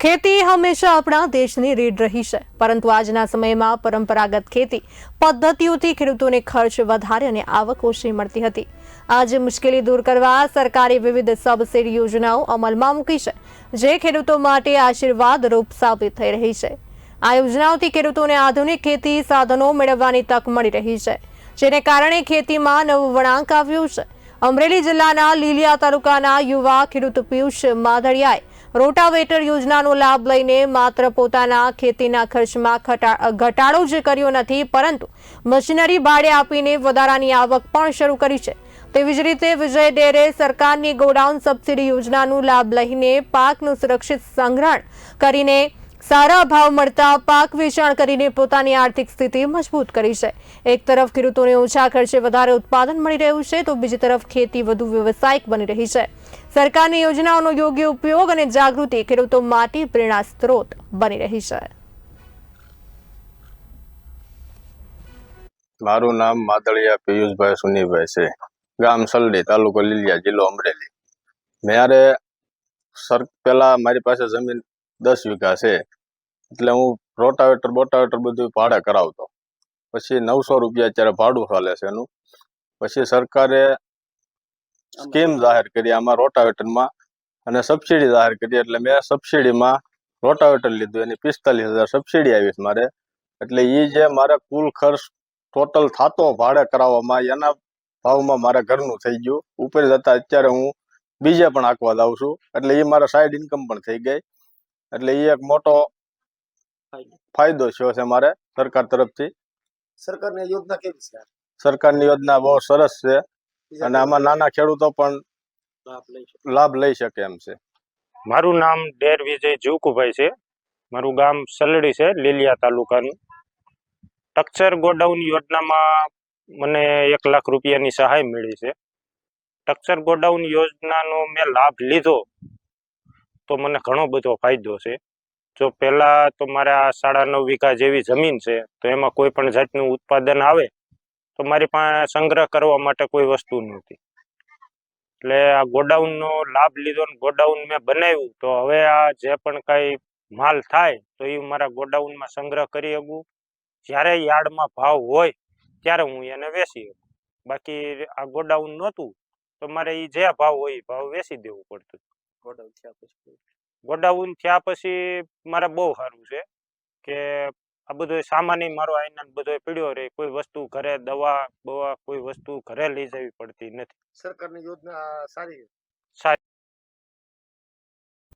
ખેતી હંમેશા આપણા દેશની રીઢ રહી છે. પરંતુ આજના સમયમાં પરંપરાગત ખેતી પદ્ધતિઓથી ખેડૂતોને ખર્ચ વધારે અને આવક ઓછી મળતી હતી. આજે મુશ્કેલી દૂર કરવા સરકારે વિવિધ સબસિડી યોજનાઓ અમલમાં મૂકી છે, જે ખેડૂતો માટે આશીર્વાદ રૂપ સાબિત થઈ રહી છે. આ યોજનાઓથી ખેડૂતોને આધુનિક ખેતી સાધનો મેળવવાની તક મળી રહી છે, જેને કારણે ખેતીમાં નવો વળાંક આવ્યો છે. અમરેલી જિલ્લાના લીલિયા તાલુકાના યુવા ખેડૂત પિયુષ માધડિયાએ રોટાવેટર યોજનાનો લાભ લઈને માત્ર પોતાના ખેતીના ખર્ચમાં ઘટા- ઘટાડો જ કર્યો નથી, પરંતુ મશીનરી ભાડે આપીને વધારાની આવક પણ શરૂ કરી છે. તેવી જ રીતે વિજય ડેરે સરકારની ગોડાઉન સબસિડી યોજનાનો લાભ લઈને પાકનું સુરક્ષિત સંગ્રહણ કરીને સારા ભાવ મળતા પાક વેચાણ કરીને પોતાની આર્થિક સ્થિતિ મજબૂત કરી છે. એક તરફ ખેડૂતોને ઓછા ખર્ચે વધારે ઉત્પાદન મળી રહ્યું છે, તો બીજી તરફ ખેતી વધુ વ્યવસાયિક બની રહી છે. સરકારની યોજનાઓનો યોગ્ય ઉપયોગ અને જાગૃતિ ખેડૂતો માટે પ્રેરણા સ્ત્રોત બની રહી છે. મારું નામ માદળિયા પિયુષભાઈ સુનીભાઈ છે. ગામ સલડી, તાલુકો લીલિયા, જિલ્લો અમરેલી. મારે સર, પેલા મારી પાસે જમીન દસ વીઘા છે. એટલે હું રોટાવેટર બોટાવેટર બધું ભાડે કરાવતો. પછી નવસો રૂપિયા અત્યારે ભાડું ચાલે છે એનું. પછી સરકારે સ્કીમ જાહેર કરી આમાં રોટાવેટરમાં અને સબસિડી જાહેર કરી. એટલે મેં સબસિડીમાં રોટાવેટર લીધું એની પિસ્તાલીસ હજાર સબસિડી આવી મારે. એટલે એ જે મારે કુલ ખર્ચ ટોટલ થતો ભાડે કરાવવામાં એના ભાવમાં મારે ઘરનું થઈ ગયું. ઉપર જતા અત્યારે હું બીજે પણ આંકવા જાઉં છું. એટલે એ મારા સાઈડ ઇન્કમ પણ થઈ ગઈ. એટલે એ એક મોટો ફાયદો થયો છે મારે સરકાર તરફથી? સરકારની યોજના કેવી છે? સરકારની યોજના બહુ સરસ છે. અને આમાં નાના ખેડૂતો પણ લાભ લઈ શકે. લાભ લઈ શકે એમ છે. મારું નામ ડેર વિજય જીવકુભાઈ છે. મારું ગામ સલડી છે લીલિયા તાલુકાનું. ટક્ચર ગોડાઉન યોજનામાં મને એક લાખ રૂપિયાની સહાય મળી છે. ટક્ચર ગોડાઉન યોજનાનો મેં લાભ લીધો તો મને ઘણો બધો ફાયદો છે. જો પહેલા તો મારે આ સાડા નવ વીઘા જેવી જમીન છે, તો એમાં કોઈ પણ જાતનું ઉત્પાદન આવે, તો મારી પાસે સંગ્રહ કરવા માટે કોઈ વસ્તુ નહોતી. એટલે આ ગોડાઉનનો લાભ લીધો ને ગોડાઉન મેં બનાવ્યું, તો હવે આ જે પણ કાંઈ માલ થાય, તો એ મારા ગોડાઉનમાં સંગ્રહ કરી શકું. જ્યારે યાર્ડમાં ભાવ હોય, ત્યારે હું એને વેચી શકું. બાકી આ ગોડાઉન નહોતું, તો મારે એ જે ભાવ હોય એ ભાવ વેચી દેવું પડતું. ગોડાઉન ગોડાઉન થયા પછી મારે બહુ સારું છે કે આ બધો સામાન્ય મારો આઈને બધો પીડ્યો રહે કોઈ વસ્તુ ઘરે દવા બવા કોઈ વસ્તુ ઘરે લઈ જવી પડતી નથી. સરકારની યોજના સારી સારી.